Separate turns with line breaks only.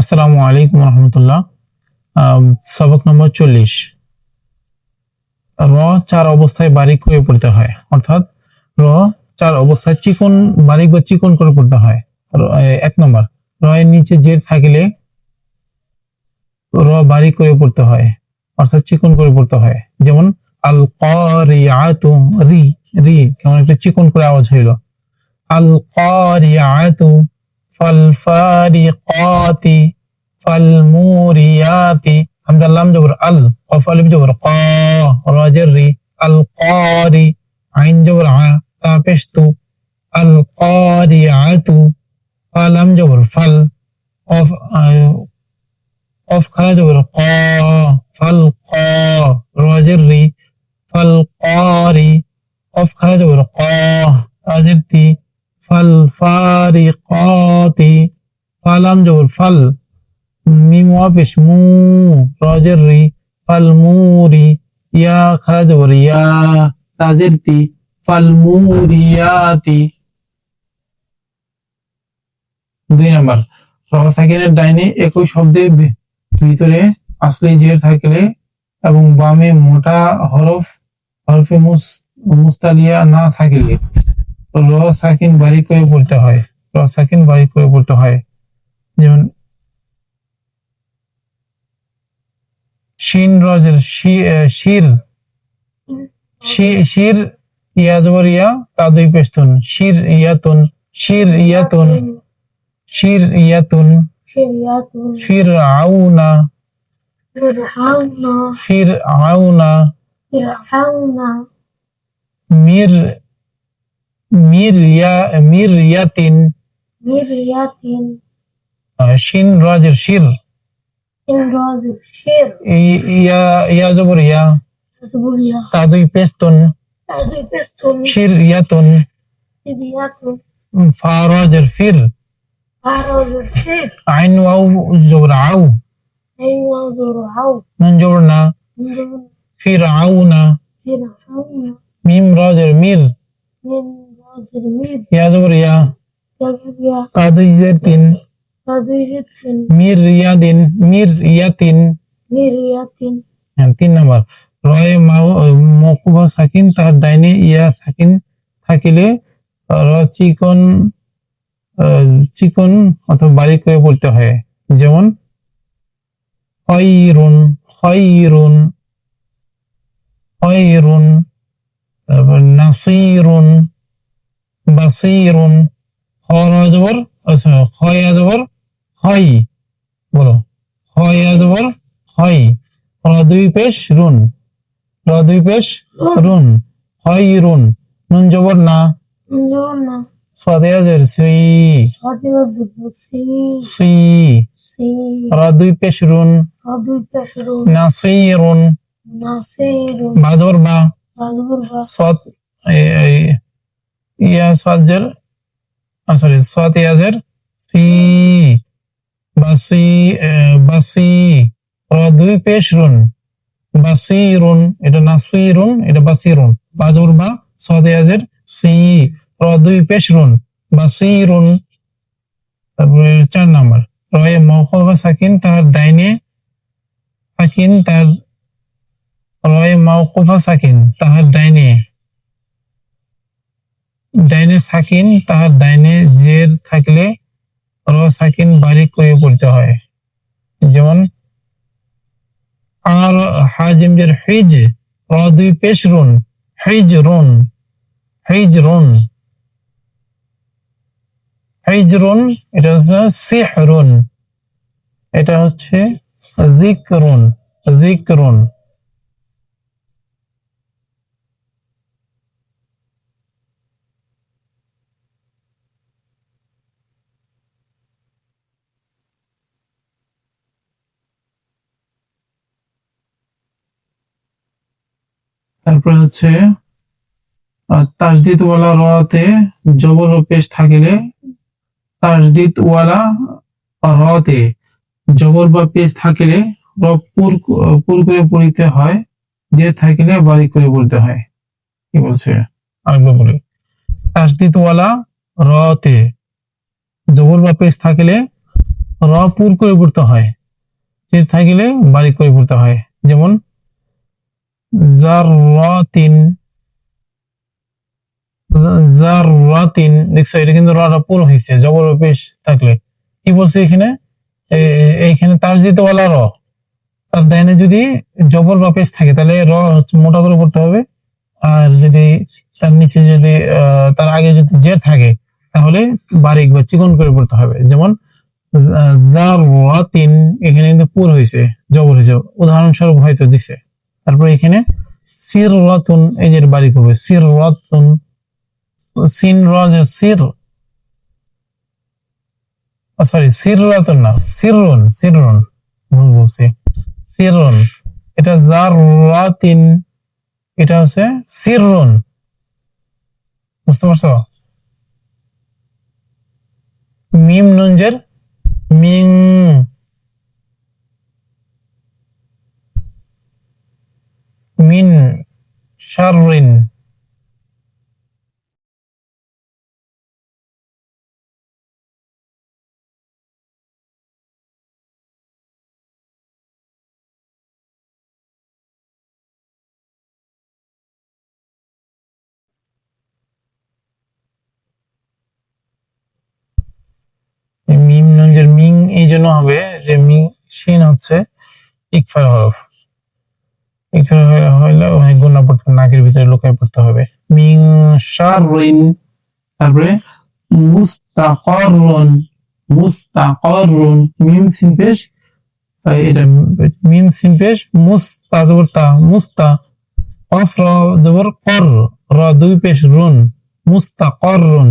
আসসালামু আলাইকুম রহমতুল্লাহ। সবক নম্বর চল্লিশ। র চার অবস্থায় বারিক করে পড়তে হয়, অর্থাৎ র চার অবস্থায় চিকন, বারিক বা চিকন করে পড়তে হয়। এক নম্বর র এর নিচে জের থাকলে র বারিক করে পড়তে হয়, অর্থাৎ চিকন করে পড়তে হয়। যেমন আল কারিয়াতু রি রি, কেমন একটা চিকন করে আওয়াজ হইল। আল কারিয়াতু ফাল ফারিকাতি ফাল মুরিয়াতি হামজা লাম জবর আল, কফ আলিফ জবর ক, রাজের রি আল কারি আইন জবর আ, তা পেশ তু আল কারিয়াতু ফালাম জবর ফাল, কফ কফ খারা জবর ক ফাল ক রাজের রি ফাল কারি কফ খারা জবর ক, রাজের তি ফাল ফারিকাতি ফালাম জবর, ফাল মিম ওয়াফিস, মু, রাজের রি, ফাল মুরি, ইয়া খারা জবর, ইয়া, তাজের তি, ফাল মুরিয়াতি দুই নাম্বার সাকিনের ডাইনে একই শব্দে ভিতরে আসলে জের থাকলে এবং বামে মোটা হরফ, হরফে মুস, মুস্তালিয়া না থাকলে। ল সাকিন বাড়ি করে বলতে হয় ল সাকিন বাড়ি করে বলতে হয়। যেমন শিন রজের শির শির ইয়াজবর ইয়া তা দুই পেস্তুন শির ইয়াতুন শির ইয়াতুন শির ইয়াতুন ফির আউনা ফির আউনা মির मीर रिया मीर रिया
तीन
मीर रिया तीन शिन
रॉजर शिर।
शिन रॉजर शिर। या या
जबरिया।
जबरिया। तादुई पेस्टन
तादुई पेस्टन
शिर रिया
तुन
शिर रिया
तुन फारोजर
फिर फारोजर फिर। आइन
वाउ ज़ोर
आउ। आइन वाउ ज़ोर आउ।
मन
ज़ोर ना। फिर
आउ ना। फिर
आउ ना। Meme
Roger
Mir. ইয়া জবর ইয়া
কাদিজাতিন কাদিজাতিন
মির রিয়াদিন মির রিয়াতিন
মির
রিয়াতিন তিন নাম্বার রয়ে তার ডাইনে ইয়া সাকিন থাকিলে চিকন চিকন অথবা বারিক করে পড়তে হয়। যেমন খয়রুন খয়রুন খয়রুন। তারপর নাসিরুন বাসিরুন খর আচ্ছা খয় আজবর হয় বলো হয় আজবর হয় দুই পেশ রুন র দুই পেশ রুন হয় রুন নুন জবর না?
সদে
আজর সি। সি। র দুই পেশ রুন নাসিরুন
নাসিরুন।
বাজবর বা। ইয়া সজ্জের সরি সৎ ইয়াজের সি বাসি বাসি দুই পেশ রুন বাসিরুন এটা নাসিরুন এটা বাসিরুন বাজর বা সৎ ইয়াজের সি, র দুই পেশ রুন বাসিরুন তারপরে চার নাম্বার, রয়ে মৌকফা সাকিন তার ডাইনে সাকিন, তার রয়ে মাওকুফা সাকিন তাহার ডাইনে। ডাইনে সাকিন তাহার ডাইনে জের থাকলে র সাকিন বারিক করে পড়তে হয়। যেমন আর হাজিম জের হিজ র দুই পেশ রুন হিজ রুন হিজ রুন। হিজ রুন এটা হচ্ছে সিহরুন এটা হচ্ছে জিকরুন জিকরুন তারপরে হচ্ছে তাজদিদ ওয়ালা রতে জবর ও পেশ থাকিলে তাজদিদ ওয়ালা রতে জবর বা পেশ থাকিলে পুর পুর করে পড়িতে হয়, যে থাকিলে বাড়ি করে বলতে হয়। কি বলছে? আরেকবার বলি। তাজদিদ ওয়ালা রতে জবর বা পেশ থাকিলে র পুর করে পড়তে হয় জের থাকলে বারিক করে পড়তে হয়। যেমন যদি জবর থাকে, তাহলে র মোটা করে পড়তে হবে। আর যদি তার নিচে যদি তার আগে যদি জের থাকে, তাহলে বারিক বা চিকন করে পড়তে হবে। যেমন এখানে কিন্তু পুর হয়েছে জবর হয়েছে উদাহরণস্বরূপ হয়তো দিছে। তারপর এখানে সিররাতুন এই যে বারিক হবে সিররাতুন সিন রাজ, সির সরি সিররাতুন না সিররুন সিররুন ভুল বলছি সিররুন এটা জাররাতিন এটা হচ্ছে সিররুন বুঝতে পারছ? মিম নুনজের মিং শাররিন। এই মিম নুনজের মিং এই জন্য হবে যে মিং শিন হচ্ছে ইকফার হরফ। হলে অনেক গুণা পড়তে নাকের ভিতরে লুকায় পড়তে হবে। মিং শাররিন, তারপরে মুস্তাকরুন মুস্তাকরুন, মিম সিন পেশ এটা মিম সিন পেশ, মুস্তা জবর তা, মুস্তা অফ র জবর কর, র দুই পেশ রুন, মুস্তাকরুন।